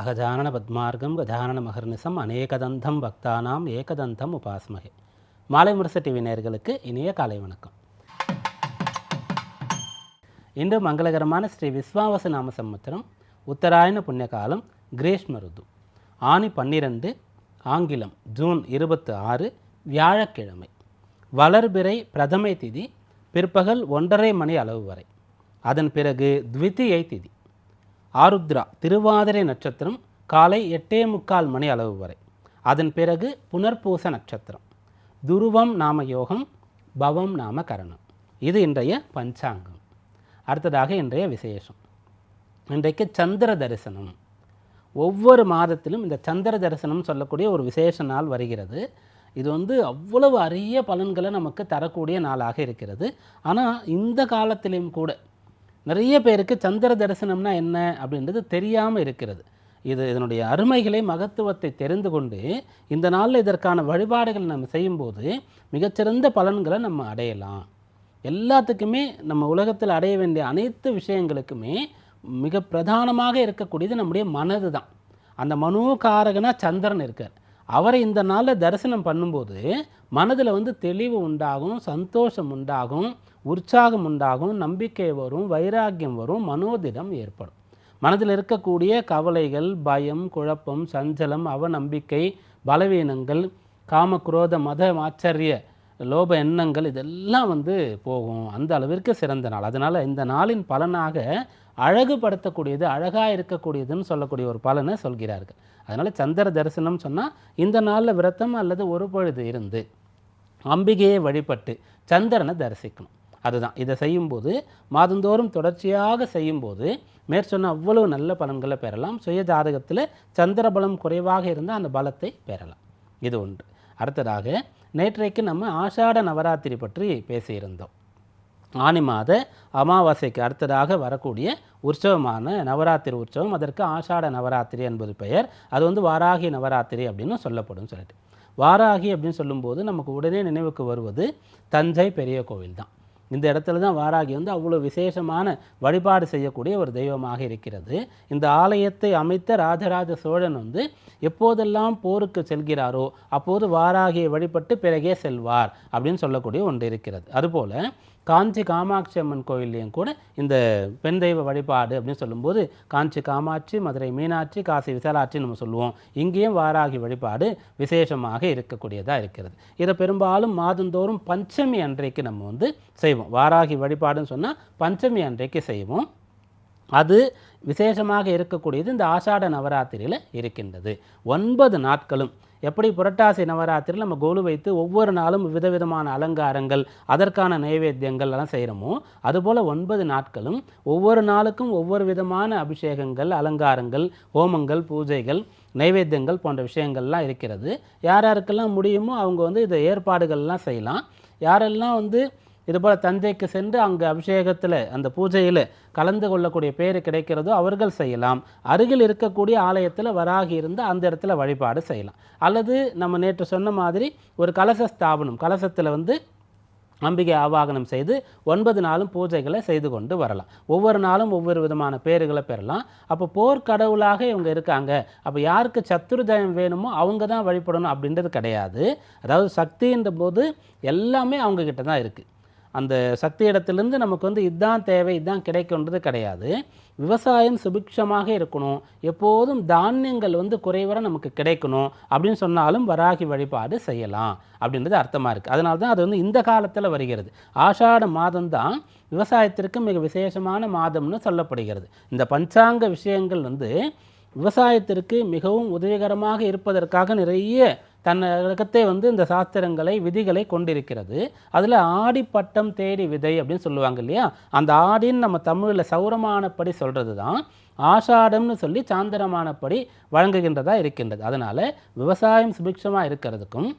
அகஜானன பத்மார்க்கம் கஜானன மகர்நிசம் அநேகதந்தம் பக்தானாம் ஏகதந்தம் உபாஸ்மகே மாலை முரசு டிவி நேர்களுக்கு இனிய காலை வணக்கம். இன்று மங்களகரமான ஸ்ரீ விஸ்வாவச நாம சம்மத்திரம் உத்தராயண புண்ணிய காலம் கிரீஷ்ம ருது. ஆணி பன்னிரண்டு ஆங்கிலம் ஜூன் இருபத்து ஆறு வியாழக்கிழமை. வளர்பிறை பிரதமை திதி பிற்பகல் ஒன்றரை மணி அளவு வரை. அதன் பிறகு த்விதியை திதி. ஆருத்ரா திருவாதிரை நட்சத்திரம் காலை எட்டே முக்கால் மணி அளவு வரை. அதன் பிறகு புனர்பூச நட்சத்திரம். துருவம் நாம யோகம் பவம் நாம கரணம். இது இன்றைய பஞ்சாங்கம். அடுத்ததாக இன்றைய விசேஷம். இன்றைக்கு சந்திர தரிசனம். ஒவ்வொரு மாதத்திலும் இந்த சந்திர தரிசனம் சொல்லக்கூடிய ஒரு விசேஷ நாள் வருகிறது. இது வந்து அவ்வளவு அரிய பலன்களை நமக்கு தரக்கூடிய நாளாக இருக்கிறது. ஆனால் இந்த காலத்திலையும் கூட நிறைய பேருக்கு சந்திர தரிசனம்னா என்ன அப்படின்றது தெரியாமல் இருக்கிறது. இது இதனுடைய அருமைகளை மகத்துவத்தை தெரிந்து கொண்டு இந்த நாளில் இதற்கான வழிபாடுகள் நம்ம செய்யும்போது மிகச்சிறந்த பலன்களை நம்ம அடையலாம். எல்லாத்துக்குமே நம்ம உலகத்தில் அடைய வேண்டிய அனைத்து விஷயங்களுக்குமே மிக பிரதானமாக இருக்கக்கூடியது நம்முடைய மனது தான். அந்த மனோகாரகனாக சந்திரன் இருக்கார். அவரை இந்த நாளில் தரிசனம் பண்ணும்போது மனதில் வந்து தெளிவு உண்டாகும் சந்தோஷம் உண்டாகும். உற்சாகம் உண்டாகும் நம்பிக்கை வரும் வைராக்கியம் வரும் மனோதிடம் ஏற்படும். மனதில் இருக்கக்கூடிய கவலைகள் பயம் குழப்பம் சஞ்சலம் அவநம்பிக்கை பலவீனங்கள் காம குரோத மத ஆச்சரிய லோப எண்ணங்கள் இதெல்லாம் வந்து போகும். அந்த அளவிற்கு சிறந்த நாள். அதனால் இந்த நாளின் பலனாக அழகுபடுத்தக்கூடியது அழகாக இருக்கக்கூடியதுன்னு சொல்லக்கூடிய ஒரு பலனை சொல்கிறார்கள். அதனால் சந்திர தரிசனம் சொன்னால் இந்த நாளில் விரதம் அல்லது ஒரு பொழுது இருந்து அம்பிகையை வழிபட்டு சந்திரனை தரிசிக்கணும். அதுதான். இதை செய்யும்போது மாதந்தோறும் தொடர்ச்சியாக செய்யும்போது மேற்சொன்ன அவ்வளவு நல்ல பலன்களை பெறலாம். சுய ஜாதகத்தில் சந்திர பலம் குறைவாக இருந்தால் அந்த பலத்தை பெறலாம். இது ஒன்று. அடுத்ததாக நேற்றைக்கு நம்ம ஆஷாட நவராத்திரி பற்றி பேசியிருந்தோம். ஆனி மாத அமாவாசைக்கு அடுத்ததாக வரக்கூடிய உற்சவமான நவராத்திரி உற்சவம் அதற்கு ஆஷாட நவராத்திரி என்பது பெயர். அது வந்து வாராகி நவராத்திரி அப்படின்னு சொல்லப்படும் சொல்லிட்டு. வாராகி அப்படின்னு சொல்லும்போது நமக்கு உடனே நினைவுக்கு வருவது தஞ்சை பெரிய கோவில் தான் இந்த இடத்துல தான் வாராகி வந்து அவ்வளோ விசேஷமான வழிபாடு செய்யக்கூடிய ஒரு தெய்வமாக இருக்கிறது. இந்த ஆலயத்தை அமைத்த ராஜராஜ சோழன் வந்து எப்போதெல்லாம் போருக்கு செல்கிறாரோ அப்போது வாராகியை வழிபட்டு பிறகே செல்வார் அப்படின்னு சொல்லக்கூடிய ஒன்று இருக்கிறது. அதுபோல் காஞ்சி காமாட்சி அம்மன் கோயில்லையும் கூட இந்த பெண் தெய்வ வழிபாடு அப்படின்னு சொல்லும்போது காஞ்சி காமாட்சி மதுரை மீனாட்சி காசி விசாலாட்சி நம்ம சொல்லுவோம். இங்கேயும் வாராகி வழிபாடு விசேஷமாக இருக்கக்கூடியதாக இருக்கிறது. இதை பெரும்பாலும் மாதந்தோறும் பஞ்சமி அன்றைக்கு நம்ம வந்து செய்வோம். வாராகி வழிபாடுன்னு சொன்னால் பஞ்சமி அன்றைக்கு செய்வோம். அது விசேஷமாக இருக்கக்கூடியது இந்த ஆஷாட நவராத்திரியில் இருக்கின்றது. ஒன்பது நாட்களும் எப்படி புரட்டாசி நவராத்திரியில் நம்ம கோலு வைத்து ஒவ்வொரு நாளும் விதவிதமான அலங்காரங்கள் அதற்கான நைவேத்தியங்கள் எல்லாம் செய்கிறோமோ அதுபோல் ஒன்பது நாட்களும் ஒவ்வொரு நாளுக்கும் ஒவ்வொரு விதமான அபிஷேகங்கள் அலங்காரங்கள் ஹோமங்கள் பூஜைகள் நைவேத்தியங்கள் போன்ற விஷயங்கள்லாம் இருக்கிறது. யார் யாருக்கெல்லாம் முடியுமோ அவங்க வந்து இதை ஏற்பாடுகள்லாம் செய்யலாம். யாரெல்லாம் வந்து இதுபோல் தஞ்சைக்கு சென்று அங்கே அபிஷேகத்தில் அந்த பூஜையில் கலந்து கொள்ளக்கூடிய பேர் கிடைக்கிறதோ அவர்கள் செய்யலாம். அருகில் இருக்கக்கூடிய ஆலயத்தில் வராகி இருந்து அந்த இடத்துல வழிபாடு செய்யலாம். அல்லது நம்ம நேற்று சொன்ன மாதிரி ஒரு கலச ஸ்தாபனம் கலசத்தில் வந்து அம்பிகை ஆவாகனம் செய்து ஒன்பது நாளும் பூஜைகளை செய்து கொண்டு வரலாம். ஒவ்வொரு நாளும் ஒவ்வொரு விதமான பேர்களை பெறலாம். அப்போ போர்க்கடவுளாக இவங்க இருக்காங்க. அப்போ யாருக்கு சத்துருதயம் வேணுமோ அவங்க தான் வழிபடணும் அப்படின்றது கிடையாது. அதாவது சக்தின்ற போது எல்லாமே அவங்கக்கிட்ட தான் இருக்குது அந்த சக்தி இடத்துலேருந்து நமக்கு வந்து இதுதான் தேவை இதுதான் கிடைக்கும்ன்றது கிடையாது. விவசாயம் சுபிக்ஷமாக இருக்கணும். எப்போதும் தானியங்கள் வந்து குறைவர நமக்கு கிடைக்கணும். அப்படின்னு சொன்னாலும் வராகி வழிபாடு செய்யலாம் அப்படின்றது அர்த்தமாக இருக்குது அதனால தான் அது வந்து இந்த காலத்தில் வருகிறது. ஆஷாட மாதம்தான் விவசாயத்திற்கு மிக விசேஷமான மாதம்னு சொல்லப்படுகிறது. இந்த பஞ்சாங்க விஷயங்கள் வந்து விவசாயத்திற்கு மிகவும் உதவிகரமாக இருப்பதற்காக நிறைய தன்னகத்தே வந்து இந்த சாஸ்திரங்களை விதிகளை கொண்டிருக்கிறது. அதில் ஆடிப்பட்டம் தேடி விதை அப்படின்னு சொல்லுவாங்க இல்லையா? அந்த ஆடின்னு நம்ம தமிழில் சௌரமானப்படி சொல்கிறது தான் ஆஷாடம்னு சொல்லி சாந்திரமானப்படி வழங்குகின்றதாக இருக்கின்றது. அதனால் விவசாயம் சுபிக்ஷமாக இருக்கிறதுக்கும்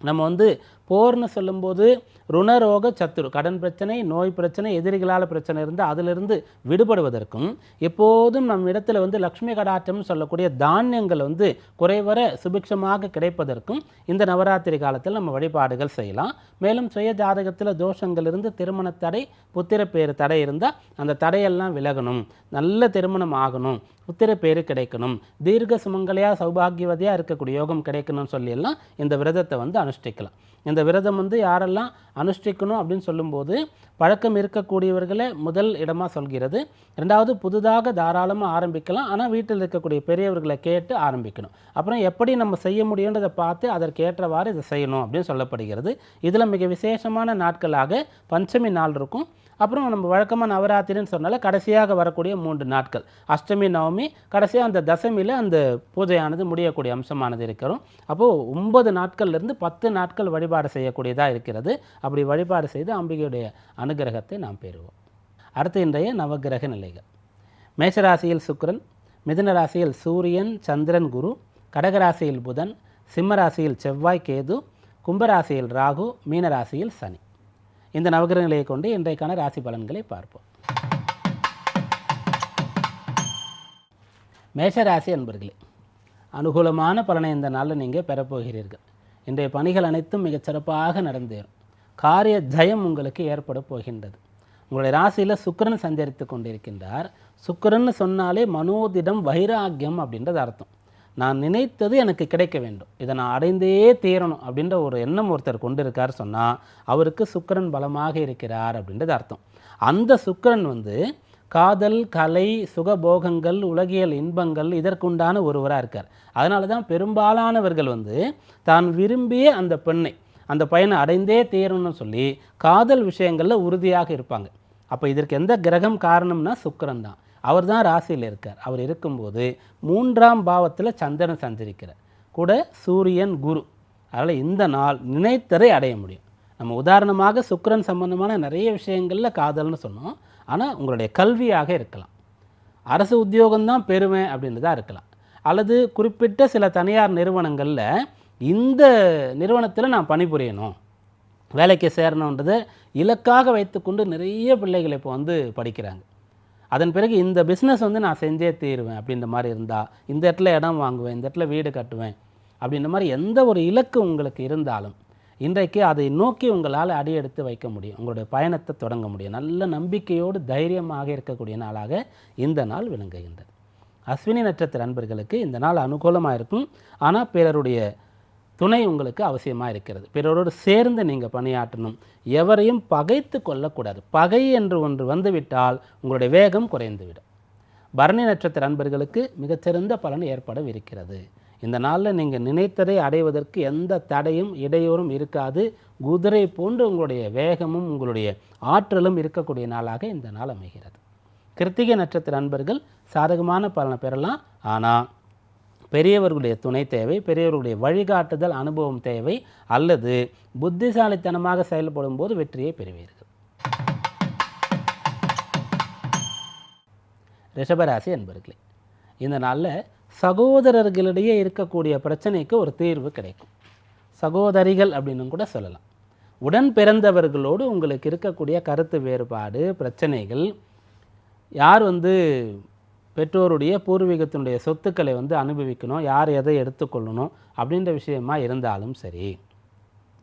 நம்ம வந்து போர்னு சொல்லும்போது ருணரோக சத்துரு. கடன் பிரச்சனை நோய் பிரச்சனை எதிரிகளால் பிரச்சனை இருந்து அதிலிருந்து விடுபடுவதற்கும் எப்போதும் நம் இடத்துல வந்து லக்ஷ்மி கடாட்சம்னு சொல்லக்கூடிய தானியங்கள் வந்து குறைவர சுபிக்ஷமாக கிடைப்பதற்கும் இந்த நவராத்திரி காலத்தில் நம்ம வழிபாடுகள் செய்யலாம். மேலும் சுய ஜாதகத்தில் தோஷங்கள் இருந்து திருமண தடை புத்திர பேர் தடை இருந்தால் அந்த தடையெல்லாம் விலகணும். நல்ல திருமணம் ஆகணும். புத்திர பேர் கிடைக்கணும். தீர்க்க சுமங்கலையாக சௌபாகியவதியாக இருக்கக்கூடிய யோகம் கிடைக்கணும்னு சொல்லியெல்லாம் இந்த விரதத்தை வந்து அனுஷ்டிக்கலாம். இந்த விரதம் வந்து யாரெல்லாம் அனுஷ்டிக்கணும் அப்படின்னு சொல்லும்போது பழக்கம் இருக்கக்கூடியவர்களை முதல் இடமாக சொல்கிறது. ரெண்டாவது புதுதாக தாராளமாக ஆரம்பிக்கலாம். ஆனால் வீட்டில் இருக்கக்கூடிய பெரியவர்களை கேட்டு ஆரம்பிக்கணும். அப்புறம் எப்படி நம்ம செய்ய முடியுன்றதை பார்த்து அதற்கு ஏற்றவாறு இதை செய்யணும் அப்படின்னு சொல்லப்படுகிறது. இதில் மிக விசேஷமான நாட்களாக பஞ்சமி நாள் இருக்கும். அப்புறம் நம்ம வழக்கமாக நவராத்திரின்னு சொன்னால கடைசியாக வரக்கூடிய மூன்று நாட்கள். அஷ்டமி நவமி கடைசியாக அந்த தசமியில் அந்த பூஜையானது முடியக்கூடிய அம்சமானது இருக்கிறோம். அப்போது ஒன்பது நாட்கள்லேருந்து பத்து நாட்கள் வழிபாடு செய்யக்கூடியதாக இருக்கிறது. அப்படி வழிபாடு செய்து அம்பிகையுடைய அனுகிரகத்தை நாம் பெறுவோம். அடுத்து இன்றைய நவகிரக நிலைகள். மேஷராசியில் சுக்கரன் மிதுன ராசியில் சூரியன் சந்திரன் குரு கடகராசியில் புதன் சிம்மராசியில் செவ்வாய் கேது கும்பராசியில் ராகு மீனராசியில் சனி. இந்த நவகிரகங்களை நிலையை கொண்டு இன்றைக்கான ராசி பலன்களை பார்ப்போம். மேஷராசி அன்பர்களே அனுகூலமான பலனை இந்த நாளில் நீங்கள் பெறப்போகிறீர்கள். இன்றைய பணிகள் அனைத்தும் மிகச் சிறப்பாக நடந்தேறும். காரிய ஜெயம் உங்களுக்கு ஏற்பட போகின்றது. உங்களுடைய ராசியில் சுக்கரன் சஞ்சரித்து கொண்டிருக்கின்றார். சுக்கிரன்னு சொன்னாலே மனோதிடம் வைராக்கியம் அப்படின்றது அர்த்தம். நான் நினைத்தது எனக்கு கிடைக்க வேண்டும். இதை நான் அடைந்தே தீரணும் அப்படின்ற ஒரு எண்ணம் ஒருத்தர் கொண்டு இருக்கார் சொன்னால் அவருக்கு சுக்கிரன் பலமாக இருக்கிறார் அப்படின்றது அர்த்தம். அந்த சுக்கரன் வந்து காதல் கலை சுகபோகங்கள் உலகியல் இன்பங்கள் இதற்குண்டான ஒருவராக இருக்கார். அதனால தான் பெரும்பாலானவர்கள் வந்து தான் விரும்பிய அந்த பெண்ணை அந்த பையனை அடைந்தே தீரணும்னு சொல்லி காதல் விஷயங்களில் உறுதியாக இருப்பாங்க. அப்போ இதற்கு எந்த கிரகம் காரணம்னா சுக்கரன் தான். அவர் தான் ராசியில் இருக்கார். அவர் இருக்கும்போது மூன்றாம் பாவத்தில் சந்திரன் சஞ்சரிக்கிறார். கூட சூரியன் குரு. அதனால் இந்த நாள் நினைத்ததை அடைய முடியும். நம்ம உதாரணமாக சுக்கரன் சம்பந்தமான நிறைய விஷயங்களில் காதல்னு சொன்னோம். ஆனால் உங்களுடைய கல்வியாக இருக்கலாம். அரசு உத்தியோகம்தான் பெருமை அப்படின்றதாக இருக்கலாம். அல்லது குறிப்பிட்ட சில தனியார் நிறுவனங்களில் இந்த நிறுவனத்தில் நான் பணிபுரியணும். வேலைக்கு சேரணுன்றதை இலக்காக வைத்துக்கொண்டு நிறைய பிள்ளைகள் இப்போ வந்து படிக்கிறாங்க. அதன் பிறகு இந்த பிஸ்னஸ் வந்து நான் செஞ்சே தீருவேன் அப்படின்ற மாதிரி இருந்தால் இந்த இடத்துல இடம் வாங்குவேன் இந்த இடத்துல வீடு கட்டுவேன் அப்படின்ற மாதிரி எந்த ஒரு இலக்கு உங்களுக்கு இருந்தாலும் இன்றைக்கு அதை நோக்கி உங்களால் அடியெடுத்து வைக்க முடியும். உங்களுடைய பயணத்தை தொடங்க முடியும். நல்ல நம்பிக்கையோடு தைரியமாக இருக்கக்கூடிய நாளாக இந்த நாள் விளங்குகின்றது. அஸ்வினி நட்சத்திர அன்பர்களுக்கு இந்த நாள் அனுகூலமாக இருக்கும். ஆனால் பிறருடைய துணை உங்களுக்கு அவசியமாக இருக்கிறது. பிறரோடு சேர்ந்து நீங்கள் பணியாற்றணும். எவரையும் பகைத்து கொள்ளக்கூடாது பகை என்று ஒன்று வந்துவிட்டால் உங்களுடைய வேகம் குறைந்துவிடும். பரணி நட்சத்திர அன்பர்களுக்கு மிகச்சிறந்த பலன் ஏற்படவிருக்கிறது. இந்த நாளில் நீங்கள் நினைத்ததை அடைவதற்கு எந்த தடையும் இடையூறும் இருக்காது. குதிரை போன்று உங்களுடைய வேகமும் உங்களுடைய ஆற்றலும் இருக்கக்கூடிய நாளாக இந்த நாள் அமைகிறது. கிருத்திகை நட்சத்திர அன்பர்கள் சாதகமான பலனை பெறலாம். ஆனால் பெரியவர்களுடைய துணை தேவை பெரியவர்களுடைய வழிகாட்டுதல் அனுபவம் தேவை அல்லது புத்திசாலித்தனமாக செயல்படும் போது வெற்றியை பெறுவீர்கள். ரிஷபராசி என்பர்களே இந்த நாளில் சகோதரர்களிடையே இருக்கக்கூடிய பிரச்சனைக்கு ஒரு தீர்வு கிடைக்கும். சகோதரிகள் அப்படின்னு கூட சொல்லலாம். உடன் பிறந்தவர்களோடு உங்களுக்கு இருக்கக்கூடிய கருத்து வேறுபாடு பிரச்சனைகள் யார் வந்து பெற்றோருடைய பூர்வீகத்தினுடைய சொத்துக்களை வந்து அனுபவிக்கணும் யார் எதை எடுத்துக்கொள்ளணும் அப்படின்ற விஷயமா இருந்தாலும் சரி.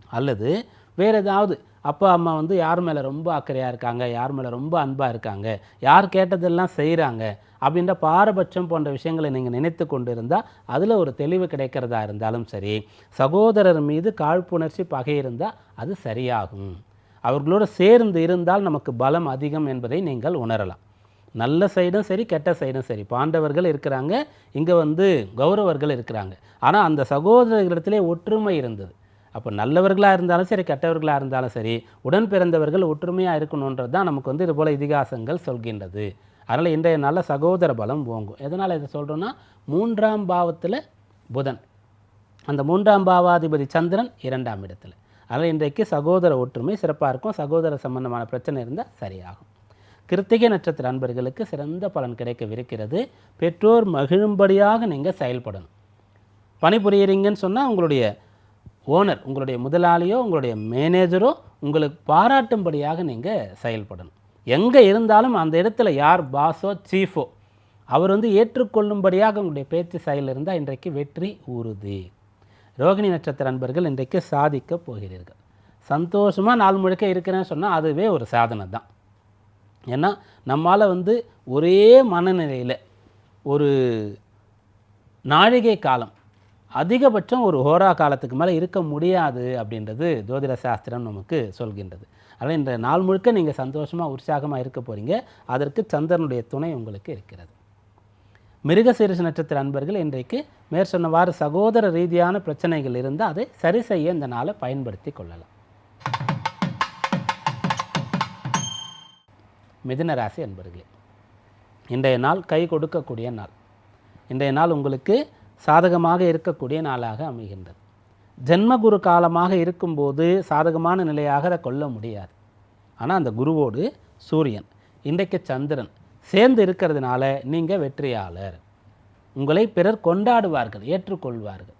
அல்லது வேறு ஏதாவது அப்பா அம்மா வந்து யார் மேலே ரொம்ப அக்கறையாக இருக்காங்க யார் மேலே ரொம்ப அன்பாக இருக்காங்க யார் கேட்டதெல்லாம் செய்கிறாங்க அப்படின்ற பாரபட்சம் போன்ற விஷயங்களை நீங்கள் நினைத்து கொண்டு இருந்தால் அதில் ஒரு தெளிவு கிடைக்கிறதா இருந்தாலும் சரி சகோதரர் மீது காழ்ப்புணர்ச்சி பகை இருந்தால் அது சரியாகும். அவர்களோடு சேர்ந்து இருந்தால் நமக்கு பலம் அதிகம் என்பதை நீங்கள் உணரலாம். நல்ல சைடும் சரி கெட்ட சைடும் சரி. பாண்டவர்கள் இருக்கிறாங்க இங்கே வந்து கௌரவர்கள் இருக்கிறாங்க. ஆனால் அந்த சகோதரர்களிடத்திலே ஒற்றுமை இருந்தது. அப்போ நல்லவர்களாக இருந்தாலும் சரி கெட்டவர்களாக இருந்தாலும் சரி உடன் பிறந்தவர்கள் ஒற்றுமையாக இருக்கணுன்றது தான் நமக்கு வந்து இதுபோல் இதிகாசங்கள் சொல்கின்றது. அதனால் இன்றைய நல்ல சகோதர பலம் ஓங்கும். எதனால் இதை சொல்கிறோன்னா மூன்றாம் பாவத்தில் புதன். அந்த மூன்றாம் பாவாதிபதி சந்திரன் இரண்டாம் இடத்துல. அதனால் இன்றைக்கு சகோதர ஒற்றுமை சிறப்பாக இருக்கும். சகோதர சம்பந்தமான பிரச்சனை இருந்தால் சரியாகும். கிருத்திகை நட்சத்திர அன்பர்களுக்கு சிறந்த பலன் கிடைக்கவிருக்கிறது. பெற்றோர் மகிழும்படியாக நீங்கள் செயல்படணும். பணிபுரியிறீங்கன்னு சொன்னால் உங்களுடைய ஓனர் உங்களுடைய முதலாளியோ உங்களுடைய மேனேஜரோ உங்களுக்கு பாராட்டும்படியாக நீங்கள் செயல்படணும். எங்கே இருந்தாலும் அந்த இடத்துல யார் பாஸோ சீஃபோ அவர் வந்து ஏற்றுக்கொள்ளும்படியாக உங்களுடைய பேச்சு செயல் இருந்தால் இன்றைக்கு வெற்றி உறுதி. ரோகிணி நட்சத்திர அன்பர்கள் இன்றைக்கு சாதிக்க போகிறீர்கள். சந்தோஷமாக நாள் முழுக்க இருக்கிறேன்னு சொன்னால் அதுவே ஒரு சாதனை தான் ஏன்னா நம்மால் வந்து ஒரே மனநிலையில் ஒரு நாழிகை காலம் அதிகபட்சம் ஒரு ஹோரா காலத்துக்கு மேலே இருக்க முடியாது அப்படின்றது ஜோதிட சாஸ்திரம் நமக்கு சொல்கின்றது. அதனால் இந்த நாள் முழுக்க நீங்கள் சந்தோஷமாக உற்சாகமாக இருக்க போகிறீங்க அதற்கு சந்திரனுடைய துணை உங்களுக்கு இருக்கிறது. மிருகசீரிஷ நட்சத்திர அன்பர்கள் இன்றைக்கு மேற்சொன்னவாறு சகோதர ரீதியான பிரச்சனைகள் இருந்தால் அதை சரி செய்ய இந்த நாளை பயன்படுத்தி கொள்ளலாம். மிதுன ராசி அன்பர்களே இன்றைய நாள் கை கொடுக்கக்கூடிய நாள். இன்றைய நாள் உங்களுக்கு சாதகமாக இருக்கக்கூடிய நாளாக அமைகின்றது. ஜென்மகுரு காலமாக இருக்கும்போது சாதகமான நிலையாக அதை கொள்ள முடியாது. ஆனால் அந்த குருவோடு சூரியன் இன்றைக்கு சந்திரன் சேர்ந்து இருக்கிறதுனால நீங்கள் வெற்றியாளர். உங்களை பிறர் கொண்டாடுவார்கள் ஏற்றுக்கொள்வார்கள்.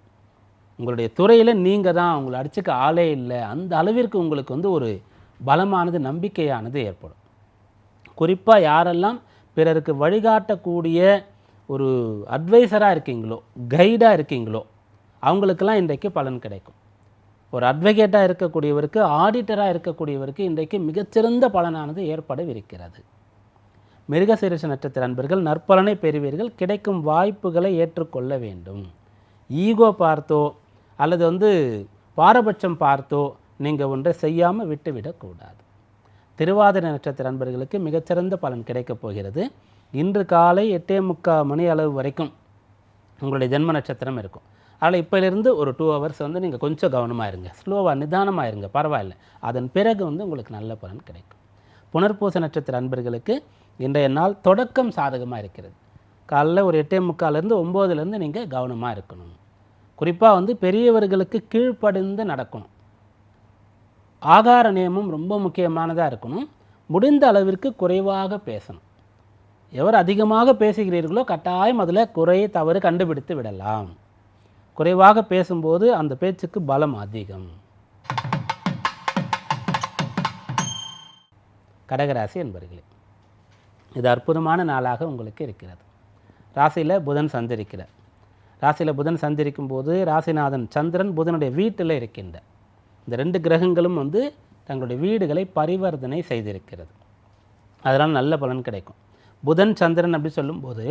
உங்களுடைய துறையில் நீங்கள் தான் உங்களை அடிச்சுக்க ஆளே இல்லை. அந்த அளவிற்கு உங்களுக்கு வந்து ஒரு பலமானது நம்பிக்கையானது ஏற்படும். குறிப்பாக யாரெல்லாம் பிறருக்கு வழிகாட்டக்கூடிய ஒரு அட்வைசராக இருக்கீங்களோ கைடாக இருக்கீங்களோ அவங்களுக்கெல்லாம் இன்றைக்கு பலன் கிடைக்கும். ஒரு அட்வொகேட்டாக இருக்கக்கூடியவருக்கு ஆடிட்டராக இருக்கக்கூடியவருக்கு இன்றைக்கு மிகச்சிறந்த பலனானது ஏற்படவிருக்கிறது. மிருகசீரிஷ நட்சத்திர அன்பர்கள் நற்பலனை பெறுவீர்கள். கிடைக்கும் வாய்ப்புகளை ஏற்றுக்கொள்ள வேண்டும். ஈகோ பார்த்தோ அல்லது வந்து பாரபட்சம் பார்த்தோ நீங்கள் ஒன்றை செய்யாமல் விட்டுவிடக்கூடாது. திருவாதிரை நட்சத்திர அன்பர்களுக்கு மிகச்சிறந்த பலன் கிடைக்கப் போகிறது. இன்று காலை எட்டே முக்கால் மணி அளவு வரைக்கும் உங்களுடைய ஜென்ம நட்சத்திரம் இருக்கும். அதனால் இப்போலேருந்து ஒரு டூ ஹவர்ஸ் வந்து நீங்கள் கொஞ்சம் கவனமாக இருங்க. ஸ்லோவாக நிதானமாக இருங்க. பரவாயில்ல. அதன் பிறகு வந்து உங்களுக்கு நல்ல பலன் கிடைக்கும். புனர்பூச நட்சத்திர அன்பர்களுக்கு இன்றைய நாள் தொடக்கம் சாதகமாக இருக்கிறது. காலைல ஒரு எட்டே முக்காலேருந்து ஒம்போதுலேருந்து நீங்கள் கவனமாக இருக்கணும். குறிப்பாக வந்து பெரியவர்களுக்கு கீழ்ப்படிந்து நடக்கணும். ஆகார நியமம் ரொம்ப முக்கியமானதாக இருக்கணும். முடிந்த அளவிற்கு குறைவாக பேசணும். எவர் அதிகமாக பேசுகிறீர்களோ கட்டாயம் அதில் குறை தவறு கண்டுபிடித்து விடலாம். குறைவாக பேசும்போது அந்த பேச்சுக்கு பலம் அதிகம். கடகராசி என்பர்களே இது அற்புதமான நாளாக உங்களுக்கு இருக்கிறது. ராசியில் புதன் சந்திரிக்கிறார் ராசியில் புதன் சந்திரிக்கும் போது ராசிநாதன் சந்திரன் புதனுடைய வீட்டில் இருக்கின்ற இந்த ரெண்டு கிரகங்களும் வந்து தங்களுடைய வீடுகளை பரிவர்த்தனை செய்திருக்கிறது. அதனால் நல்ல பலன் கிடைக்கும். புதன் சந்திரன் அப்படி சொல்லும்போது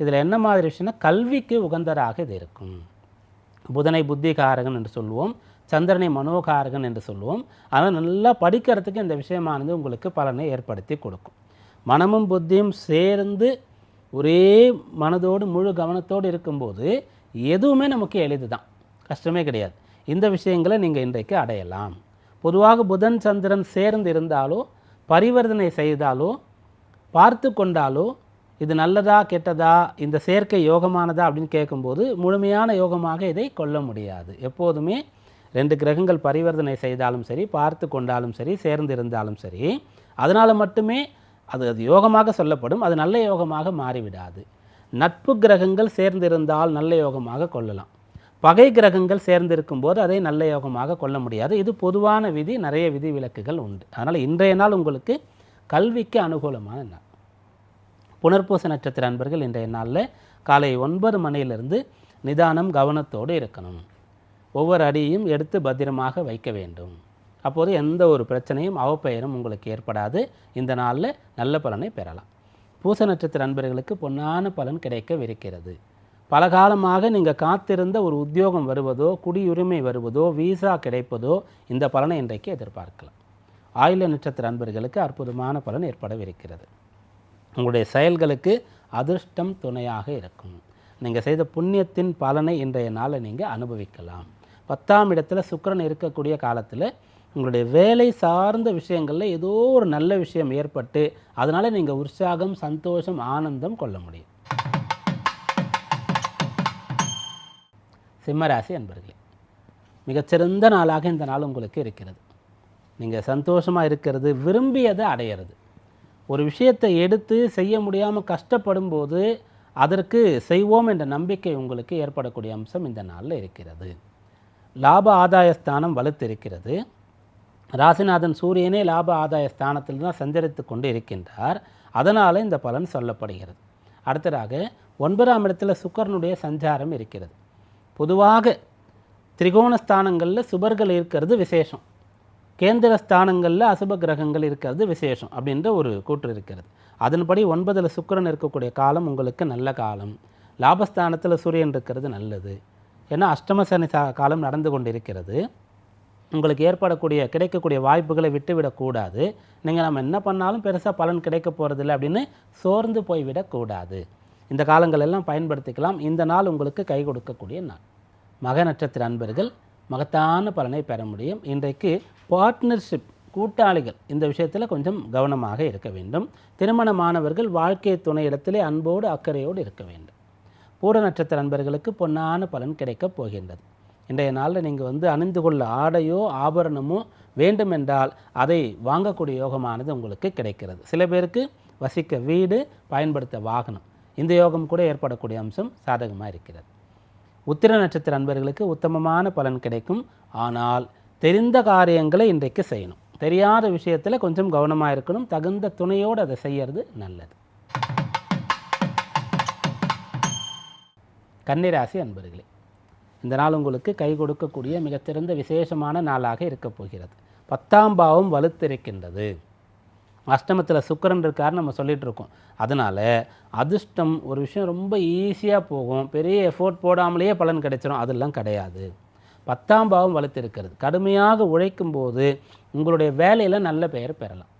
இதில் என்ன மாதிரி விஷயம்னா கல்விக்கு உகந்தராக இது இருக்கும். புதனை புத்திகாரகன் என்று சொல்லுவோம் சந்திரனை மனோகாரகன் என்று சொல்லுவோம். ஆனால் நல்லா படிக்கிறதுக்கு இந்த விஷயமானது உங்களுக்கு பலனை ஏற்படுத்தி கொடுக்கும். மனமும் புத்தியும் சேர்ந்து ஒரே மனதோடு முழு கவனத்தோடு இருக்கும்போது எதுவுமே நமக்கு எளிது தான் கஷ்டமே கிடையாது. இந்த விஷயங்களை நீங்கள் இன்றைக்கு அடையலாம். பொதுவாக புதன் சந்திரன் சேர்ந்து இருந்தாலோ பரிவர்த்தனை செய்தாலோ பார்த்து கொண்டாலோ இது நல்லதா கெட்டதா இந்த சேர்க்கை யோகமானதா அப்படின்னு கேட்கும்போது முழுமையான யோகமாக இதை கொள்ள முடியாது. எப்போதுமே ரெண்டு கிரகங்கள் பரிவர்த்தனை செய்தாலும் சரி பார்த்து கொண்டாலும் சரி சேர்ந்து இருந்தாலும் சரி அதனால் மட்டுமே அது அது யோகமாக சொல்லப்படும் அது நல்ல யோகமாக மாறிவிடாது. நட்பு கிரகங்கள் சேர்ந்திருந்தால் நல்ல யோகமாக கொள்ளலாம். பகை கிரகங்கள் சேர்ந்திருக்கும் போது அதை நல்ல யோகமாக கொள்ள முடியாது. இது பொதுவான விதி நிறைய விதி விலக்குகள் உண்டு. அதனால் இன்றைய நாள் உங்களுக்கு கல்விக்கு அனுகூலமான நாள். புனர்பூச நட்சத்திர அன்பர்கள் இன்றைய நாளில் காலை ஒன்பது மணியிலிருந்து நிதானம் கவனத்தோடு இருக்கணும். ஒவ்வொரு அடியையும் எடுத்து பத்திரமாக வைக்க வேண்டும். அப்போது எந்த ஒரு பிரச்சனையும் அவப்பெயரும் உங்களுக்கு ஏற்படாது. இந்த நாளில் நல்ல பலனை பெறலாம். பூச நட்சத்திர அன்பர்களுக்கு பொன்னான பலன் கிடைக்கவிருக்கிறது. பல காலமாக நீங்கள் காத்திருந்த ஒரு உத்தியோகம் வருவதோ குடியுரிமை வருவதோ வீசா கிடைப்பதோ இந்த பலனை இன்றைக்கு எதிர்பார்க்கலாம். ஆயுள நட்சத்திர அன்பர்களுக்கு அற்புதமான பலன் ஏற்படவிருக்கிறது. உங்களுடைய செயல்களுக்கு அதிர்ஷ்டம் துணையாக இருக்கும். நீங்கள் செய்த புண்ணியத்தின் பலனை இன்றைய நாளை நீங்கள் அனுபவிக்கலாம். பத்தாம் இடத்துல சுக்கரன் இருக்கக்கூடிய காலத்தில் உங்களுடைய வேலை சார்ந்த விஷயங்களில் ஏதோ ஒரு நல்ல விஷயம் ஏற்பட்டு அதனால் நீங்கள் உற்சாகம் சந்தோஷம் ஆனந்தம் கொள்ள முடியும். சிம்மராசி அன்பர்களே மிகச்சிறந்த நாளாக இந்த நாள் உங்களுக்கு இருக்கிறது. நீங்கள் சந்தோஷமாக இருக்கிறது விரும்பியதை அடையிறது. ஒரு விஷயத்தை எடுத்து செய்ய முடியாமல் கஷ்டப்படும் போது அதற்கு செய்வோம் என்ற நம்பிக்கை உங்களுக்கு ஏற்படக்கூடிய அம்சம் இந்த நாளில் இருக்கிறது. லாப ஆதாய ஸ்தானம் வலுத்திருக்கிறது ராசிநாதன் சூரியனே லாப ஆதாய ஸ்தானத்தில் தான் சஞ்சரித்து கொண்டு இருக்கின்றார். அதனால் இந்த பலன் சொல்லப்படுகிறது. அடுத்ததாக ஒன்பதாம் இடத்தில் சுக்கரனுடைய சஞ்சாரம் இருக்கிறது. பொதுவாக திரிகோண ஸ்தானங்களில் சுபர்கள் இருக்கிறது விசேஷம். கேந்திர ஸ்தானங்களில் அசுப கிரகங்கள் இருக்கிறது விசேஷம் அப்படின்ற ஒரு கூற்று இருக்கிறது. அதன்படி ஒன்பதில் சுக்கிரன் இருக்கக்கூடிய காலம் உங்களுக்கு நல்ல காலம். லாபஸ்தானத்தில் சூரியன் இருக்கிறது நல்லது. ஏன்னா அஷ்டம சனி சா காலம் நடந்து கொண்டிருக்கிறது. உங்களுக்கு ஏற்படக்கூடிய கிடைக்கக்கூடிய வாய்ப்புகளை விட்டுவிடக்கூடாது நீங்கள் நம்ம என்ன பண்ணாலும் பெருசாக பலன் கிடைக்க போகிறதில்ல அப்படின்னு சோர்ந்து போய்விடக்கூடாது இந்த காலங்கள் எல்லாம் பயன்படுத்திக்கலாம். இந்த நாள் உங்களுக்கு கை கொடுக்கக்கூடிய நாள். மக நட்சத்திர அன்பர்கள் மகத்தான பலனை பெற முடியும். இன்றைக்கு பார்ட்னர்ஷிப் கூட்டாளிகள் இந்த விஷயத்தில் கொஞ்சம் கவனமாக இருக்க வேண்டும். திருமணமானவர்கள் வாழ்க்கை துணை இடத்திலே அன்போடு அக்கறையோடு இருக்க வேண்டும். பூர நட்சத்திர அன்பர்களுக்கு பொன்னான பலன் கிடைக்கப் போகின்றது. இன்றைய நாளில் நீங்கள் வந்து அணிந்து கொள்ள ஆடையோ ஆபரணமோ வேண்டுமென்றால் அதை வாங்கக்கூடிய யோகமானது உங்களுக்கு கிடைக்கிறது. சில பேருக்கு வசிக்க வீடு பயன்படுத்த வாகனம். இந்த யோகம் கூட ஏற்படக்கூடிய அம்சம் சாதகமாக இருக்கிறது. உத்திர நட்சத்திர அன்பர்களுக்கு உத்தமமான பலன் கிடைக்கும். ஆனால் தெரிந்த காரியங்களை இன்றைக்கு செய்யணும். தெரியாத விஷயத்தில் கொஞ்சம் கவனமாக இருக்கணும். தகுந்த துணையோடு அதை செய்யறது நல்லது. கன்னிராசி அன்பர்களே இந்த நாள் உங்களுக்கு கை கொடுக்கக்கூடிய மிகச்சிறந்த விசேஷமான நாளாக இருக்கப் போகிறது. பத்தாம் பாவம் வலுத்திருக்கின்றது. அஷ்டமத்தில் சுக்கரன் இருக்காருன்னு நம்ம சொல்லிகிட்டு இருக்கோம் அதனால் அதிர்ஷ்டம் ஒரு விஷயம் ரொம்ப ஈஸியாக போகும். பெரிய எஃபோர்ட் போடாமலேயே பலன் கிடைச்சிடும் அதெல்லாம் கிடையாது. பத்தாம் பாவம் வலுத்திருக்கிறது கடுமையாக உழைக்கும் போது உங்களுடைய வேலையில் நல்ல பெயர் பெறலாம்.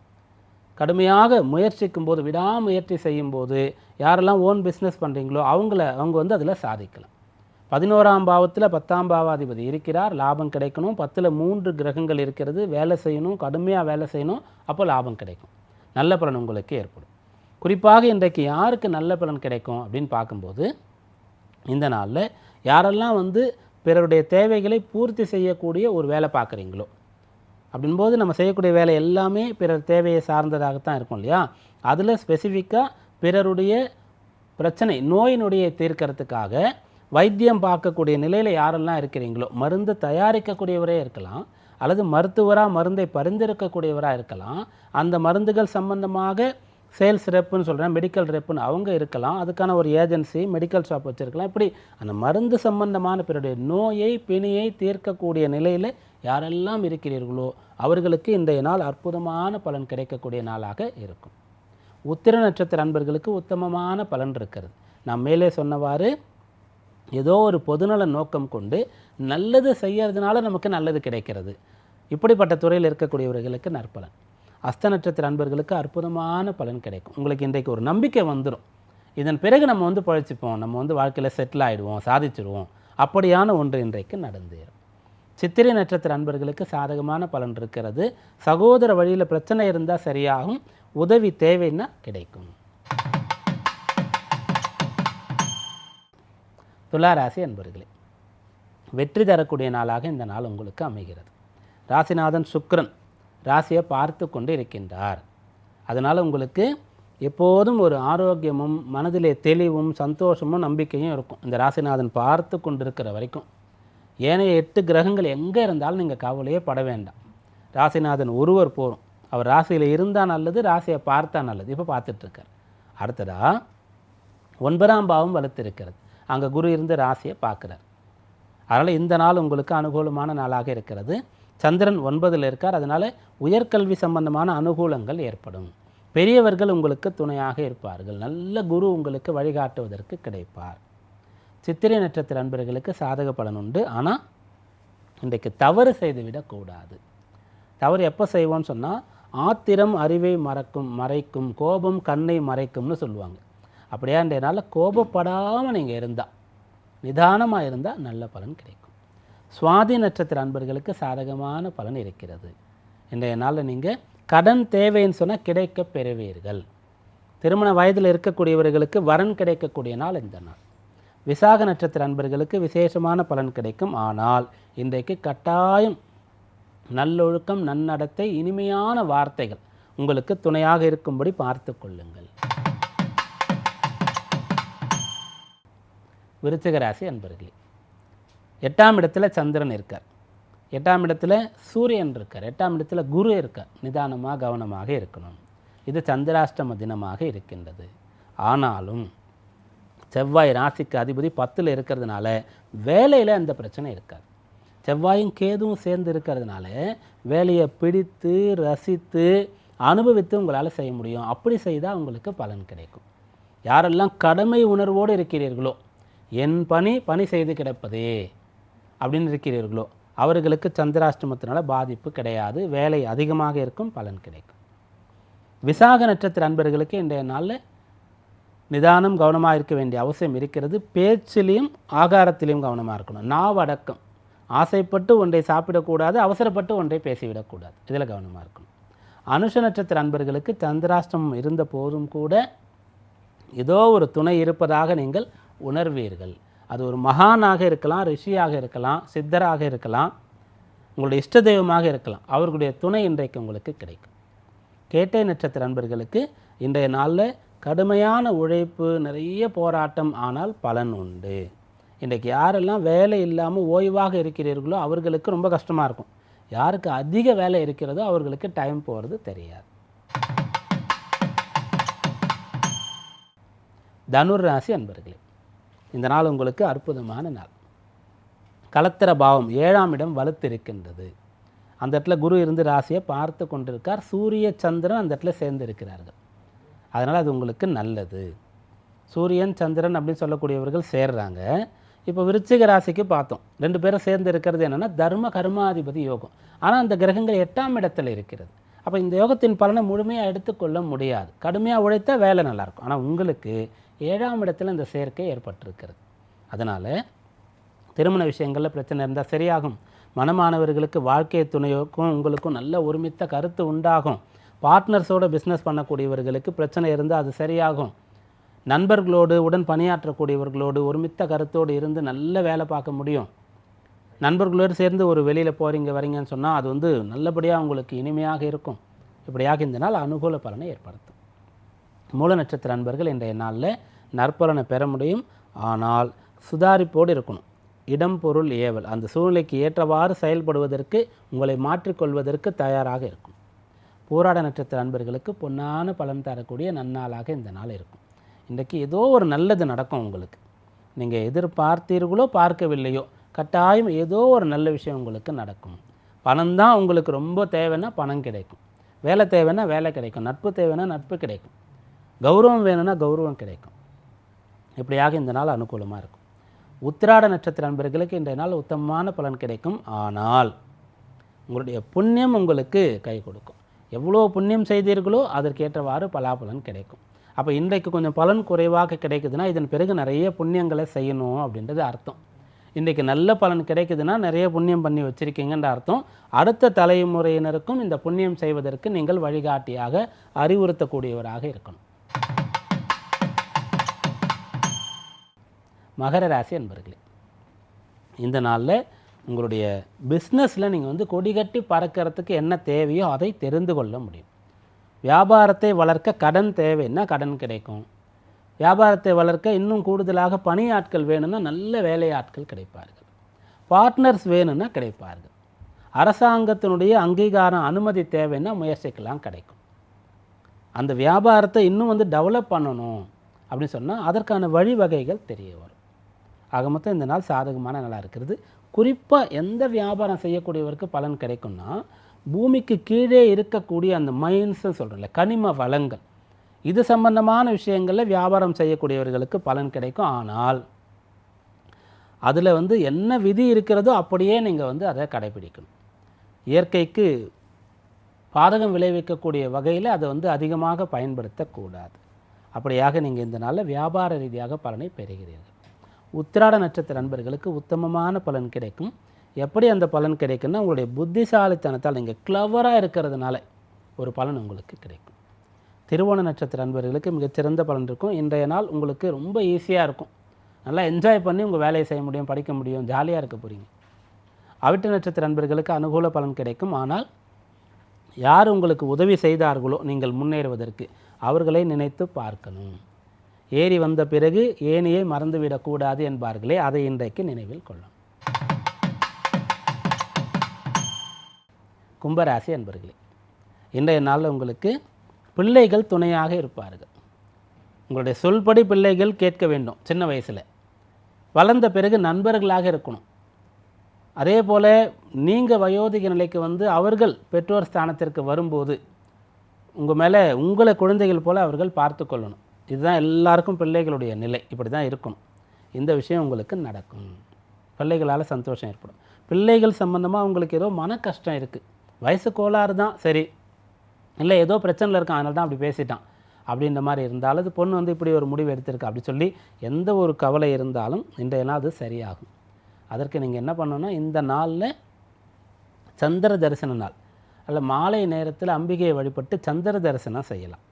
கடுமையாக முயற்சிக்கும் போது விடாமுயற்சி செய்யும்போது யாரெல்லாம் ஓன் பிஸ்னஸ் பண்ணுறீங்களோ அவங்கள அவங்க வந்து அதில் சாதிக்கலாம். பதினோராம் பாவத்தில் பத்தாம் பாவாதிபதி இருக்கிறார் லாபம் கிடைக்கணும். பத்தில் மூன்று கிரகங்கள் இருக்கிறது வேலை செய்யணும் கடுமையாக வேலை செய்யணும் அப்போ லாபம் கிடைக்கும். நல்ல பலன் உங்களுக்கு ஏற்படும். குறிப்பாக இன்றைக்கு யாருக்கு நல்ல பலன் கிடைக்கும் அப்படின்னு பார்க்கும்போது இந்த நாளில் யாரெல்லாம் வந்து பிறருடைய தேவைகளை பூர்த்தி செய்யக்கூடிய ஒரு வேலை பார்க்குறீங்களோ அப்படின்போது நம்ம செய்யக்கூடிய வேலை எல்லாமே பிறர் தேவையை சார்ந்ததாகத்தான் இருக்கும் இல்லையா? அதில் ஸ்பெசிஃபிக்காக பிறருடைய பிரச்சனை நோயினுடைய தீர்க்கறதுக்காக வைத்தியம் பார்க்கக்கூடிய நிலையில் யாரெல்லாம் இருக்கிறீங்களோ மருந்து தயாரிக்கக்கூடியவரே இருக்கலாம் அல்லது மருத்துவராக மருந்தை பரிந்துரைக்கக்கூடியவராக இருக்கலாம். அந்த மருந்துகள் சம்பந்தமாக சேல்ஸ் ரெப்புன்னு சொல்கிறேன் மெடிக்கல் ரெப்புன்னு அவங்க இருக்கலாம். அதுக்கான ஒரு ஏஜென்சி மெடிக்கல் ஷாப் வச்சுருக்கலாம். இப்படி அந்த மருந்து சம்பந்தமான பிறருடைய நோயை பிணியை தீர்க்கக்கூடிய நிலையில் யாரெல்லாம் இருக்கிறீர்களோ அவர்களுக்கு இன்றைய நாள் அற்புதமான பலன் கிடைக்கக்கூடிய நாளாக இருக்கும். உத்திர நட்சத்திர அன்பர்களுக்கு உத்தமமான பலன் இருக்கிறது. நான் மேலே சொன்னவாறு ஏதோ ஒரு பொதுநல நோக்கம் கொண்டு நல்லது செய்யறதுனால நமக்கு நல்லது கிடைக்கிறது. இப்படிப்பட்ட துறையில் இருக்கக்கூடியவர்களுக்கு நற்பலன். அஸ்த நட்சத்திர அன்பர்களுக்கு அற்புதமான பலன் கிடைக்கும். உங்களுக்கு இன்றைக்கு ஒரு நம்பிக்கை வந்துடும் இதன் பிறகு நம்ம வந்து பழச்சிப்போம். நம்ம வந்து வாழ்க்கையில் செட்டில் ஆகிடுவோம் சாதிச்சிடுவோம் அப்படியான ஒன்று இன்றைக்கு நடந்துடும் சித்திரை நட்சத்திர அன்பர்களுக்கு சாதகமான பலன் இருக்கிறது. சகோதர வழியில் பிரச்சனை இருந்தால் சரியாகும். உதவி தேவைன்னா கிடைக்கும். துளாராசி அன்பர்களே வெற்றி தரக்கூடிய நாளாக இந்த நாள் உங்களுக்கு அமைகிறது. ராசிநாதன் சுக்கிரன் ராசியை பார்த்து கொண்டு இருக்கின்றார். அதனால் உங்களுக்கு எப்போதும் ஒரு ஆரோக்கியமும் மனதிலே தெளிவும் சந்தோஷமும் நம்பிக்கையும் இருக்கும். இந்த ராசிநாதன் பார்த்து கொண்டிருக்கிற வரைக்கும் ஏனைய எட்டு கிரகங்கள் எங்கே இருந்தாலும் நீங்கள் கவலையே பட வேண்டாம். ராசிநாதன் ஒருவர் போகும் அவர் ராசியில் இருந்தால் நல்லது ராசியை பார்த்தா நல்லது. இப்போ பார்த்துட்ருக்கார் அடுத்ததாக ஒன்பதாம் பாவம் வலுத்திருக்கிறது. அங்கே குரு இருந்து ராசியை பார்க்குறார். அதனால் இந்த நாள் உங்களுக்கு அனுகூலமான நாளாக இருக்கிறது. சந்திரன் ஒன்பதில் இருக்கார். அதனால் உயர்கல்வி சம்பந்தமான அனுகூலங்கள் ஏற்படும். பெரியவர்கள் உங்களுக்கு துணையாக இருப்பார்கள். நல்ல குரு உங்களுக்கு வழிகாட்டுவதற்கு கிடைப்பார். சித்திரை நட்சத்திர அன்பர்களுக்கு சாதக பலன் உண்டு. ஆனால் இன்றைக்கு தவறு செய்துவிடக்கூடாது தவறு எப்போ செய்வோம்னு சொன்னால் ஆத்திரம் அறிவை மறக்கும் மறைக்கும் கோபம் கண்ணை மறைக்கும்னு சொல்லுவாங்க. அப்படியா நாளில் கோபப்படாமல் நீங்கள் இருந்தால் நிதானமாக இருந்தால் நல்ல பலன் கிடைக்கும். சுவாதி நட்சத்திர அன்பர்களுக்கு சாதகமான பலன் இருக்கிறது. இன்றைய நாளில் நீங்கள் கடன் தேவைன்னு சொன்னால் கிடைக்க பெறுவீர்கள். திருமண வயதில் இருக்கக்கூடியவர்களுக்கு வரன் கிடைக்கக்கூடிய நாள் இந்த நாள். விசாக நட்சத்திர அன்பர்களுக்கு விசேஷமான பலன் கிடைக்கும். ஆனால் இன்றைக்கு கட்டாயம் நல்லொழுக்கம் நன்னடத்தை இனிமையான வார்த்தைகள் உங்களுக்கு துணையாக இருக்கும்படி பார்த்து கொள்ளுங்கள். விருச்சிக ராசி அன்பர்களே எட்டாம் இடத்துல சந்திரன் இருக்கார். எட்டாம் இடத்துல சூரியன் இருக்கார். எட்டாம் இடத்துல குரு இருக்கார். நிதானமாக கவனமாக இருக்கணும். இது சந்திராஷ்டம தினமாக இருக்கின்றது. ஆனாலும் செவ்வாய் ராசிக்கு அதிபதி பத்தில் இருக்கிறதுனால வேலையில் அந்த பிரச்சனை இருக்காது. செவ்வாயும் கேதுவும் சேர்ந்து இருக்கிறதுனால வேலையை பிடித்து ரசித்து அனுபவித்து உங்களால் செய்ய முடியும். அப்படி செய்தால் உங்களுக்கு பலன் கிடைக்கும். யாரெல்லாம் கடமை உணர்வோடு இருக்கிறீர்களோ என் பணி பணி செய்து கிடப்பதே அப்படின்னு இருக்கிறீர்களோ அவர்களுக்கு சந்திராஷ்டமத்தினால பாதிப்பு கிடையாது. வேலை அதிகமாக இருக்கும் பலன் கிடைக்கும். விசாக நட்சத்திர அன்பர்களுக்கு இன்றைய நாளில் நிதானம் கவனமாக இருக்க வேண்டிய அவசியம் இருக்கிறது. பேச்சிலையும் ஆகாரத்திலையும் கவனமாக இருக்கணும். நாவடக்கம் ஆசைப்பட்டு ஒன்றை சாப்பிடக்கூடாது அவசரப்பட்டு ஒன்றை பேசிவிடக்கூடாது. இதில் கவனமாக இருக்கணும். அனுஷ நட்சத்திர அன்பர்களுக்கு சந்திராஷ்டமம் இருந்த போதும் கூட ஏதோ ஒரு துணை இருப்பதாக நீங்கள் உணர்வீர்கள். அது ஒரு மகானாக இருக்கலாம் ரிஷியாக இருக்கலாம் சித்தராக இருக்கலாம் உங்களுடைய இஷ்ட தெய்வமாக இருக்கலாம். அவர்களுடைய துணை இன்றைக்கு உங்களுக்கு கிடைக்கும். கேட்டை நட்சத்திர அன்பர்களுக்கு இன்றைய நாளில் கடுமையான உழைப்பு நிறைய போராட்டம் ஆனால் பலன் உண்டு. இன்றைக்கு யாரெல்லாம் வேலை இல்லாமல் ஓய்வாக இருக்கிறீர்களோ அவர்களுக்கு ரொம்ப கஷ்டமாக இருக்கும். யாருக்கு அதிக வேலை இருக்கிறதோ அவர்களுக்கு டைம் போகிறது தெரியாது. தனுர் ராசி அன்பர்களே இந்த நாள் உங்களுக்கு அற்புதமான நாள். கலத்திர பாவம் ஏழாம் இடம் வலுத்திருக்கின்றது. அந்த இடத்துல குரு இருந்து ராசியை பார்த்து கொண்டிருக்கார். சூரிய சந்திரன் அந்த இடத்துல சேர்ந்து இருக்கிறார்கள் அதனால் அது உங்களுக்கு நல்லது. சூரியன் சந்திரன் அப்படின்னு சொல்லக்கூடியவர்கள் சேர்றாங்க. இப்போ விருச்சிக ராசிக்கு பார்த்தோம். ரெண்டு பேரும் சேர்ந்து இருக்கிறது என்னென்னா தர்ம கர்மாதிபதி யோகம். ஆனால் அந்த கிரகங்கள் எட்டாம் இடத்துல இருக்கிறது. அப்போ இந்த யோகத்தின் பலனை முழுமையாக எடுத்துக்கொள்ள முடியாது. கடுமையாக உழைத்தா வேலை நல்லாயிருக்கும் ஆனால் உங்களுக்கு ஏழாம் இடத்துல இந்த சேர்க்கை ஏற்பட்டிருக்கிறது. அதனால் திருமண விஷயங்களில் பிரச்சனை இருந்தால் சரியாகும். மனமானவர்களுக்கு வாழ்க்கை துணையோக்கும் உங்களுக்கும் நல்ல ஒருமித்த கருத்து உண்டாகும். பார்ட்னர்ஸோட பிஸ்னஸ் பண்ணக்கூடியவர்களுக்கு பிரச்சனை இருந்தால் அது சரியாகும். நண்பர்களோடு உடன் பணியாற்றக்கூடியவர்களோடு ஒருமித்த கருத்தோடு இருந்து நல்ல வேலை பார்க்க முடியும். நண்பர்களோடு சேர்ந்து ஒரு வெளியில் போகிறீங்க வரீங்கன்னு சொன்னால் அது வந்து நல்லபடியாக உங்களுக்கு இனிமையாக இருக்கும். இப்படியாக இந்த நாள் அனுகூல பலனை ஏற்படுத்தும். மூல நட்சத்திர அன்பர்கள் இன்றைய நாளில் நற்பலனை பெற முடியும். ஆனால் சுதாரிப்போடு இருக்கணும். இடம் பொருள் ஏவல் அந்த சூழ்நிலைக்கு ஏற்றவாறு செயல்படுவதற்கு உங்களை மாற்றிக்கொள்வதற்கு தயாராக இருக்கும். போராட நட்சத்திர அன்பர்களுக்கு பொன்னான பலன் தரக்கூடிய நன்னாளாக இந்த நாள் இருக்கும். இன்றைக்கு ஏதோ ஒரு நல்லது நடக்கும் உங்களுக்கு. நீங்கள் எதிர்பார்த்தீர்களோ பார்க்கவில்லையோ கட்டாயம் ஏதோ ஒரு நல்ல விஷயம் உங்களுக்கு நடக்கும். பணம் தான் உங்களுக்கு ரொம்ப தேவைன்னா பணம் கிடைக்கும். வேலை தேவைன்னா வேலை கிடைக்கும். நட்பு தேவைன்னா நட்பு கிடைக்கும். கௌரவம் வேணும்னா கௌரவம் கிடைக்கும். இப்படியாக இந்த நாள் அனுகூலமாக இருக்கும். உத்திராட நட்சத்திர நண்பர்களுக்கு இன்றைய நாள் உத்தமமான பலன் கிடைக்கும். ஆனால் உங்களுடைய புண்ணியம் உங்களுக்கு கை கொடுக்கும். எவ்வளோ புண்ணியம் செய்தீர்களோ அதற்கேற்றவாறு பலாபலன் கிடைக்கும். அப்போ இன்றைக்கு கொஞ்சம் பலன் குறைவாக கிடைக்குதுன்னா இதன் பிறகு நிறைய புண்ணியங்களை செய்யணும் அப்படின்றது அர்த்தம். இன்றைக்கு நல்ல பலன் கிடைக்குதுன்னா நிறைய புண்ணியம் பண்ணி வச்சுருக்கீங்கன்ற அர்த்தம். அடுத்த தலைமுறையினருக்கும் இந்த புண்ணியம் செய்வதற்கு நீங்கள் வழிகாட்டியாக அறிவுறுத்தக்கூடியவராக இருக்கணும். மகர ராசி அன்பர்களே இந்த நாளில் உங்களுடைய பிஸ்னஸில் நீங்கள் வந்து கொடிகட்டி பறக்கிறதுக்கு என்ன தேவையோ அதை தெரிந்து கொள்ள முடியும். வியாபாரத்தை வளர்க்க கடன் தேவைன்னா கடன் கிடைக்கும்? வியாபாரத்தை வளர்க்க இன்னும் கூடுதலாக பணியாட்கள் வேணும்னா நல்ல வேலையாட்கள் கிடைப்பார்கள். பார்ட்னர்ஸ் வேணும்னா கிடைப்பார்கள். அரசாங்கத்தினுடைய அங்கீகாரம் அனுமதி தேவைன்னா முயற்சிக்கெல்லாம் கிடைக்கும். அந்த வியாபாரத்தை இன்னும் வந்து டெவலப் பண்ணணும் அப்படின்னு சொன்னால் அதற்கான வழிவகைகள் தெரிய வரும். ஆக மொத்தம் இந்த நாள் சாதகமான நாளாக இருக்கிறது. குறிப்பாக எந்த வியாபாரம் செய்யக்கூடியவருக்கு பலன் கிடைக்கும்னா பூமிக்கு கீழே இருக்கக்கூடிய அந்த மைன்ஸ் சொல்கிறோம்ல கனிம வளங்கள். இது சம்பந்தமான விஷயங்களில் வியாபாரம் செய்யக்கூடியவர்களுக்கு பலன் கிடைக்கும். ஆனால் அதில் வந்து என்ன விதி இருக்கிறதோ அப்படியே நீங்கள் வந்து அதை கடைபிடிக்கணும். இயற்கைக்கு பாதகம் விளைவிக்கக்கூடிய வகையில் அதை வந்து அதிகமாக பயன்படுத்தக்கூடாது. அப்படியாக நீங்கள் இந்த நாளில் வியாபார ரீதியாக பலனை பெறுகிறீர்கள். உத்திராட நட்சத்திர நண்பர்களுக்கு உத்தமமான பலன் கிடைக்கும். எப்படி அந்த பலன் கிடைக்குன்னா உங்களுடைய புத்திசாலித்தனத்தால் நீங்கள் கிளவராக இருக்கிறதுனால ஒரு பலன் உங்களுக்கு கிடைக்கும். திருவோண நட்சத்திர நண்பர்களுக்கு மிகச்சிறந்த பலன் இருக்கும். இன்றைய நாள் உங்களுக்கு ரொம்ப ஈஸியாக இருக்கும். நல்லா என்ஜாய் பண்ணி உங்கள் வேலையை செய்ய முடியும் படிக்க முடியும் ஜாலியாக இருக்க போகிறீங்க அவிட்ட நட்சத்திர நண்பர்களுக்கு அனுகூல பலன் கிடைக்கும். ஆனால் யார் உங்களுக்கு உதவி செய்தார்களோ நீங்கள் முன்னேறுவதற்கு அவர்களை நினைத்து பார்க்கணும். ஏறி வந்த பிறகு ஏனையை மறந்துவிடக்கூடாது என்பார்களே அதை இன்றைக்கு நினைவில் கொள்ளும். கும்பராசி என்பர்களே இன்றைய நாளில் உங்களுக்கு பிள்ளைகள் துணையாக இருப்பார்கள். உங்களுடைய சொல்படி பிள்ளைகள் கேட்க வேண்டும் சின்ன வயசில். வளர்ந்த பிறகு நண்பர்களாக இருக்கணும். அதே போல் நீங்கள் வயோதிக நிலைக்கு வந்து அவர்கள் பெற்றோர் ஸ்தானத்திற்கு வரும்போது உங்கள் மேலே உங்களை குழந்தைகள் போல் அவர்கள் பார்த்து கொள்ளணும். இதுதான் எல்லாருக்கும் பிள்ளைகளுடைய நிலை. இப்படி தான் இருக்கணும். இந்த விஷயம் உங்களுக்கு நடக்கும். பிள்ளைகளால் சந்தோஷம் ஏற்படும். பிள்ளைகள் சம்மந்தமாக உங்களுக்கு ஏதோ மன கஷ்டம் இருக்குது வயசு கோளாறு தான். சரி. இல்லை ஏதோ பிரச்சனையில் இருக்கான். அதனால தான் அப்படி பேசிட்டான். அப்படின்ற மாதிரி இருந்தாலும் அது பொண்ணு வந்து இப்படி ஒரு முடிவு எடுத்திருக்கு அப்படி சொல்லி எந்த ஒரு கவலை இருந்தாலும் இன்றைய நாள் அது சரியாகும். அதற்கு நீங்கள் என்ன பண்ணணும்னா இந்த நாளில் சந்திர தரிசன நாள். அல்ல மாலை நேரத்தில் அம்பிகையை வழிபட்டு சந்திர தரிசனம் செய்யலாம்.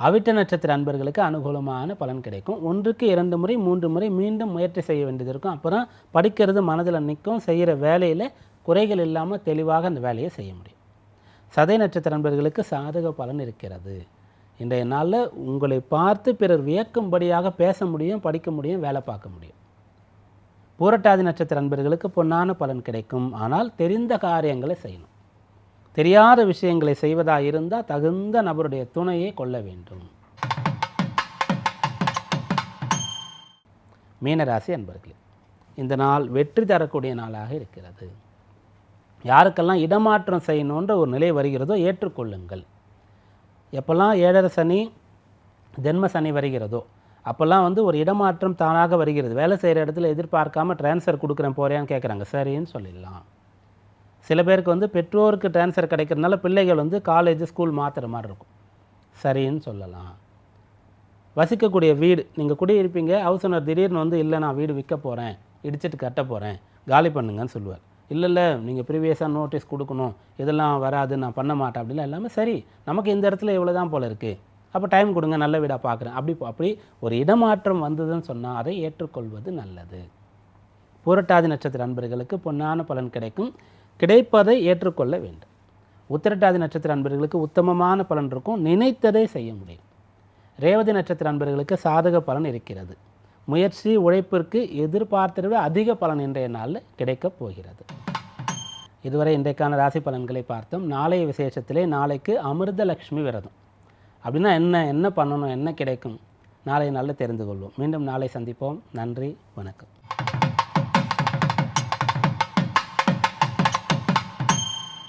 அவிட்ட நட்சத்திர அன்பர்களுக்கு அனுகூலமான பலன் கிடைக்கும். ஒன்றுக்கு இரண்டு முறை மூன்று முறை மீண்டும் முயற்சி செய்ய வேண்டியது இருக்கும். அப்புறம் படிக்கிறது மனதில் நிற்கும் செய்கிற வேலையில் குறைகள் இல்லாமல் தெளிவாக அந்த வேலையை செய்ய முடியும். சதை நட்சத்திர அன்பர்களுக்கு சாதக பலன் இருக்கிறது. இன்றைய நாளில் உங்களை பார்த்து பிறர் வியக்கும்படியாக பேச முடியும் படிக்க முடியும் வேலை பார்க்க முடியும். பூரட்டாதி நட்சத்திர அன்பர்களுக்கு பொன்னான பலன் கிடைக்கும். ஆனால் தெரிந்த காரியங்களை செய்யணும். தெரியாத விஷயங்களை செய்வதாக இருந்தால் தகுந்த நபருடைய துணையை கொள்ள வேண்டும். மீனராசி அன்பர்களே இந்த நாள் வெற்றி தரக்கூடிய நாளாக இருக்கிறது. யாருக்கெல்லாம் இடமாற்றம் செய்யணுன்ற ஒரு நிலை வருகிறதோ ஏற்றுக்கொள்ளுங்கள். எப்போல்லாம் ஏழரை சனி ஜென்ம சனி வருகிறதோ அப்போல்லாம் வந்து ஒரு இடமாற்றம் தானாக வருகிறது. வேலை செய்கிற இடத்துல எதிர்பார்க்காம ட்ரான்ஸ்ஃபர் கொடுக்குறேன் போகிறேன்னு கேட்குறாங்க சரின்னு சொல்லிடலாம். சில பேருக்கு வந்து பெற்றோருக்கு ட்ரான்ஸ்ஃபர் கிடைக்கிறதுனால பிள்ளைகள் வந்து காலேஜ் ஸ்கூல் மாற்றுற மாதிரி இருக்கும். சரின்னு சொல்லலாம். வசிக்கக்கூடிய வீடு நீங்கள் குடியிருப்பீங்க ஹவுஸ் ஓனர் திடீர்னு வந்து இல்லை நான் வீடு விற்க போகிறேன் இடிச்சிட்டு கட்ட போகிறேன் காலி பண்ணுங்கன்னு சொல்லுவார். இல்லை இல்லை நீங்கள் ப்ரீவியஸாக நோட்டீஸ் கொடுக்கணும் இதெல்லாம் வராது நான் பண்ண மாட்டேன் அப்படிலாம் எல்லாமே சரி நமக்கு இந்த இடத்துல இவ்வளோ தான் போல் இருக்குது அப்போ டைம் கொடுங்க நல்ல வீடாக பார்க்குறேன் அப்படி அப்படி ஒரு இடமாற்றம் வந்ததுன்னு சொன்னால் அதை ஏற்றுக்கொள்வது நல்லது. புரட்டாதி நட்சத்திர அன்பர்களுக்கு பொன்னான பலன் கிடைக்கும். கிடைப்பதை ஏற்றுக்கொள்ள வேண்டும். உத்திரட்டாதி நட்சத்திர அன்பர்களுக்கு உத்தமமான பலன் இருக்கும். நினைத்ததை செய்ய முடியும். ரேவதி நட்சத்திர அன்பர்களுக்கு சாதக பலன் இருக்கிறது. முயற்சி உழைப்பிற்கு எதிர்பார்த்ததை விட அதிக பலன் இன்றைய நாளில் கிடைக்கப் போகிறது. இதுவரை இன்றைக்கான ராசி பலன்களை பார்த்தோம். நாளைய விசேஷத்திலே நாளைக்கு அமிர்தலக்ஷ்மி விரதம். அப்படின்னா என்ன என்ன பண்ணணும் என்ன கிடைக்கும்? நாளை நாளில் தெரிந்து கொள்வோம். மீண்டும் நாளை சந்திப்போம். நன்றி வணக்கம்.